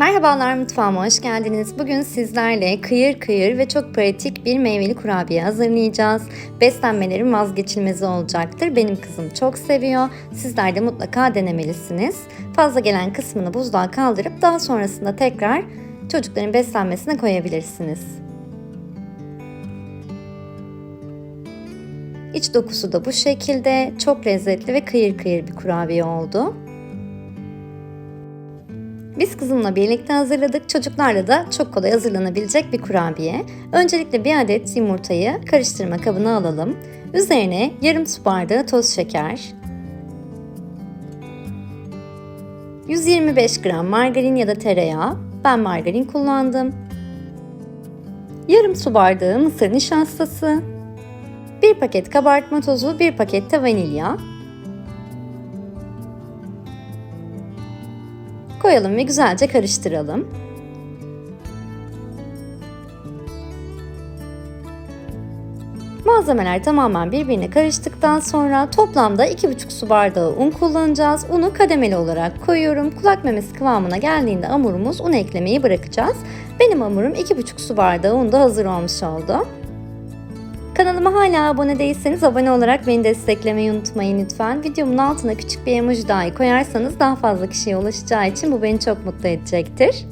Merhabalar mutfağıma hoş geldiniz. Bugün sizlerle kıyır kıyır ve çok pratik bir meyveli kurabiye hazırlayacağız. Beslenmelerin vazgeçilmezi olacaktır. Benim kızım çok seviyor. Sizler de mutlaka denemelisiniz. Fazla gelen kısmını buzluğa kaldırıp daha sonrasında tekrar çocukların beslenmesine koyabilirsiniz. İç dokusu da bu şekilde çok lezzetli ve kıyır kıyır bir kurabiye oldu. Biz kızımla birlikte hazırladık. Çocuklarla da çok kolay hazırlanabilecek bir kurabiye. Öncelikle bir adet yumurtayı karıştırma kabına alalım. Üzerine yarım su bardağı toz şeker, 125 gram margarin ya da tereyağı, ben margarin kullandım. Yarım su bardağı mısır nişastası, 1 paket kabartma tozu, 1 paket de vanilya, koyalım ve güzelce karıştıralım. Malzemeler tamamen birbirine karıştıktan sonra toplamda 2,5 su bardağı un kullanacağız. Unu kademeli olarak koyuyorum. Kulak memesi kıvamına geldiğinde hamurumuz un eklemeyi bırakacağız. Benim hamurum 2,5 su bardağı un da hazır olmuş oldu. Kanalıma hala abone değilseniz abone olarak beni desteklemeyi unutmayın lütfen. Videomun altına küçük bir emoji dahi koyarsanız daha fazla kişiye ulaşacağı için bu beni çok mutlu edecektir.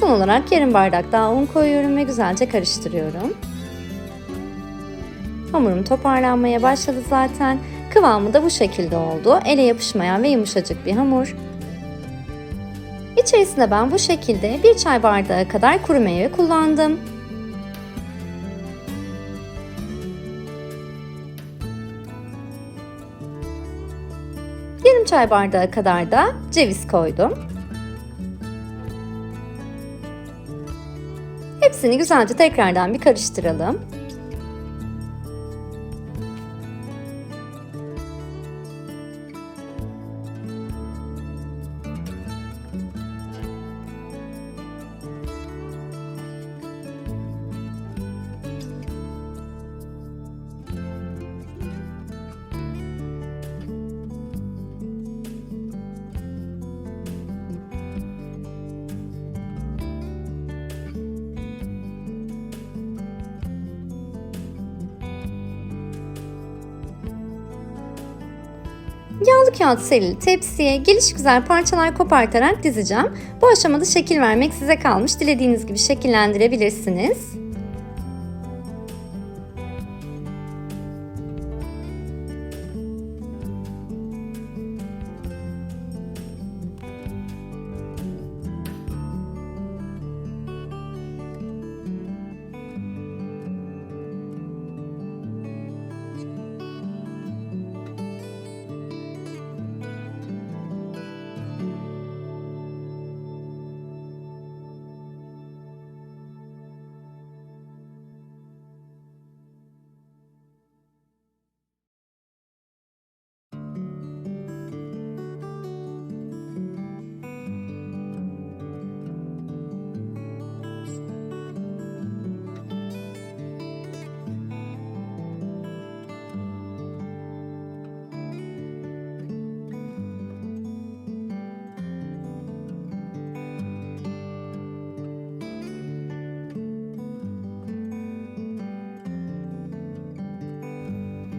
Son olarak yarım bardak daha un koyuyorum ve güzelce karıştırıyorum. Hamurum toparlanmaya başladı zaten. Kıvamı da bu şekilde oldu. Ele yapışmayan ve yumuşacık bir hamur. İçerisinde ben bu şekilde bir çay bardağı kadar kuru meyve kullandım. Yarım çay bardağı kadar da ceviz koydum. Hepsini güzelce tekrardan bir karıştıralım. Yağlı kağıt serili tepsiye geliş güzel parçalar kopartarak dizeceğim. Bu aşamada şekil vermek size kalmış. Dilediğiniz gibi şekillendirebilirsiniz.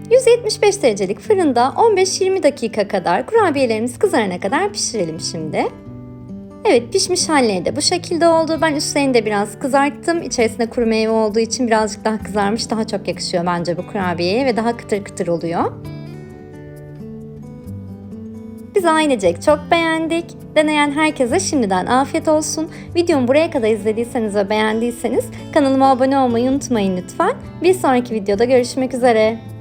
...175 derecelik fırında 15-20 dakika kadar kurabiyelerimiz kızarana kadar pişirelim şimdi. Evet pişmiş halleri de bu şekilde oldu. Ben üstlerini de biraz kızarttım. İçerisinde kuru meyve olduğu için birazcık daha kızarmış. Daha çok yakışıyor bence bu kurabiyeye ve daha kıtır kıtır oluyor. Biz ailecek çok beğendik. Deneyen herkese şimdiden afiyet olsun. Videomu buraya kadar izlediyseniz ve beğendiyseniz kanalıma abone olmayı unutmayın lütfen. Bir sonraki videoda görüşmek üzere.